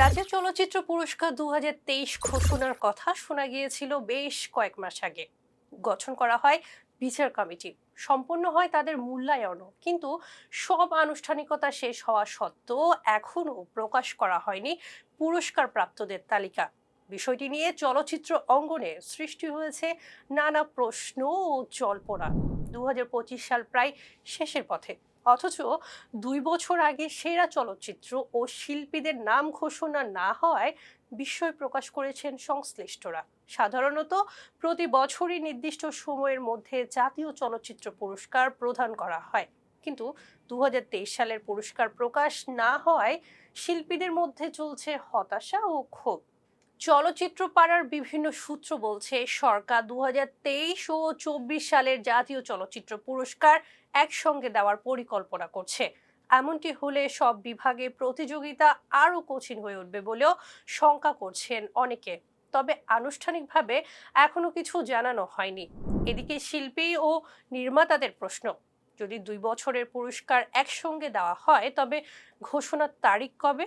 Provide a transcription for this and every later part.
জাতীয় চলচ্চিত্র পুরস্কার দু হাজার তেইশ ঘোষণার কথা শোনা গিয়েছিল বেশ কয়েক মাস আগে। গঠন করা হয় বিচার কমিটি। সম্পন্ন হয় তাদের মূল্যায়নও। কিন্তু সব আনুষ্ঠানিকতা শেষ হওয়া সত্ত্বেও এখনও প্রকাশ করা হয়নি পুরস্কার প্রাপ্তদের তালিকা। বিষয়টি নিয়ে চলচ্চিত্র অঙ্গনে সৃষ্টি হয়েছে নানা প্রশ্ন ও জল্পনা। দু হাজার পঁচিশ সাল প্রায় শেষের পথে। অথচ দুই বছর আগে সেরা চলচ্চিত্র ও শিল্পীদের নাম ঘোষণা না হওয়ায় বিস্ময় প্রকাশ করেছেন সংশ্লিষ্টরা। সাধারণত প্রতি বছরই নির্দিষ্ট সময়ের মধ্যে জাতীয় চলচ্চিত্র পুরস্কার প্রদান করা হয়। কিন্তু দুহাজার তেইশ সালের পুরস্কার প্রকাশ না হওয়ায় শিল্পীদের মধ্যে চলছে হতাশা ও ক্ষোভ। চলচ্চিত্র পাড়ার বিভিন্ন সূত্র বলছে, সরকার দু হাজার তেইশ ও চব্বিশ সালের জাতীয় চলচ্চিত্র পুরস্কার একসঙ্গে দেওয়ার পরিকল্পনা করছে। এমনটি হলে সব বিভাগে প্রতিযোগিতা আরও কঠিন হয়ে উঠবে বলেও শঙ্কা করছেন অনেকে। তবে আনুষ্ঠানিকভাবে এখনও কিছু জানানো হয়নি। এদিকে শিল্পী ও নির্মাতাদের প্রশ্ন, যদি দুই বছরের পুরস্কার একসঙ্গে দেওয়া হয় তবে ঘোষণার তারিখ কবে?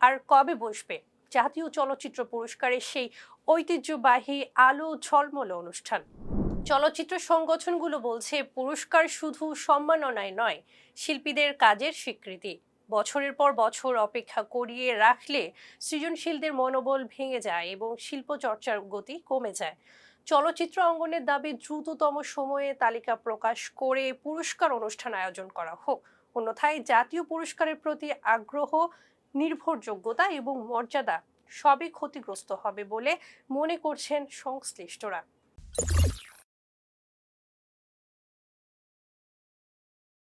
আর কবে বসবে? জাতীয় চলচ্চিত্র পুরস্কারের সেই ঐতিহ্যবাহী আলো ঝলমলে অনুষ্ঠান। চলচ্চিত্র সংগঠনগুলো বলছে, পুরস্কার শুধু সম্মাননায় নয়, শিল্পীদের কাজের স্বীকৃতি। বছরের পর বছর অপেক্ষা করিয়ে রাখলে সৃজনশীলদের মনোবল ভেঙে যায় এবং শিল্প চর্চার গতি কমে যায়। চলচ্চিত্র অঙ্গনের দাবি, দ্রুততম সময়ে তালিকা প্রকাশ করে পুরস্কার অনুষ্ঠান আয়োজন করা হোক। অন্যথায় জাতীয় পুরস্কারের প্রতি আগ্রহ নির্ভরযোগ্যতা এবং মর্যাদা সবই ক্ষতিগ্রস্ত হবে বলে মনে করছেন সংশ্লিষ্টরা।